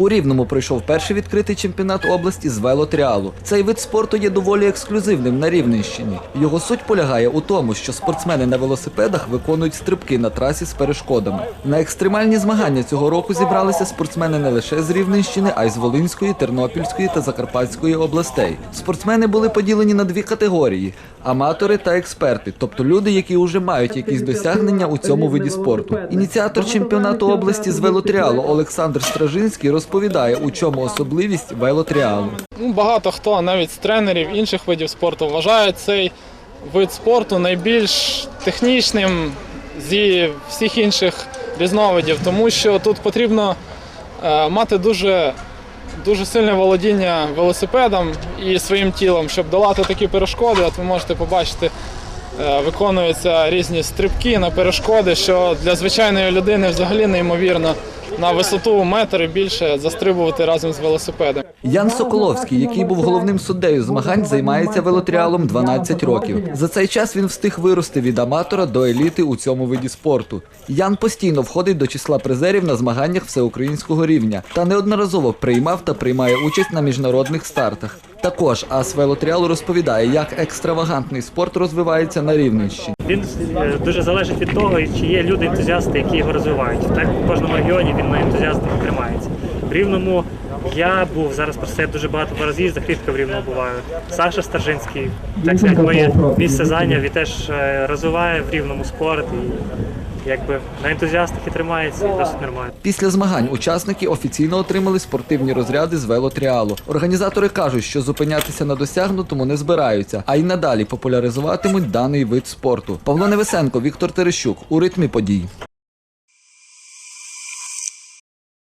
У Рівному пройшов перший відкритий чемпіонат області з велотріалу. Цей вид спорту є доволі ексклюзивним на Рівненщині. Його суть полягає у тому, що спортсмени на велосипедах виконують стрибки на трасі з перешкодами. На екстремальні змагання цього року зібралися спортсмени не лише з Рівненщини, а й з Волинської, Тернопільської та Закарпатської областей. Спортсмени були поділені на дві категорії: аматори та експерти, тобто люди, які вже мають якісь досягнення у цьому виді спорту. Ініціатор чемпіонату області з велотріалу Олександр Стражинський розповідає, у чому особливість велотріалу. Ну, багато хто, навіть з тренерів інших видів спорту, вважають цей вид спорту найбільш технічним зі всіх інших різновидів, тому що тут потрібно е, мати дуже, дуже сильне володіння велосипедом і своїм тілом, щоб долати такі перешкоди. От ви можете побачити, е, виконуються різні стрибки на перешкоди, що для звичайної людини взагалі неймовірно на висоту метр і більше застрибувати разом з велосипедом. Ян Соколовський, який був головним суддею змагань, займається велотріалом 12 років. За цей час він встиг вирости від аматора до еліти у цьому виді спорту. Ян постійно входить до числа призерів на змаганнях всеукраїнського рівня та неодноразово приймав та приймає участь на міжнародних стартах. Також ас велотріалу розповідає, як екстравагантний спорт розвивається на Рівненщині. Він е, дуже залежить від того, чи є люди ентузіасти, які його розвивають. Так в кожному регіоні він на ентузіастах тримається. В рівному я був зараз про це дуже багато по роз'їздах, рідко в рівному буваю. Саша Старжинський, так сказати, моє місце зайняв і теж е, розвиває в рівному спорт. І якби на ентузіастах і тримається і досить нормально. Після змагань учасники офіційно отримали спортивні розряди з велотріалу. Організатори кажуть, що зупинятися на досягнутому не збираються, а й надалі популяризуватимуть даний вид спорту. Павло Невесенко, Віктор Терещук у ритмі подій.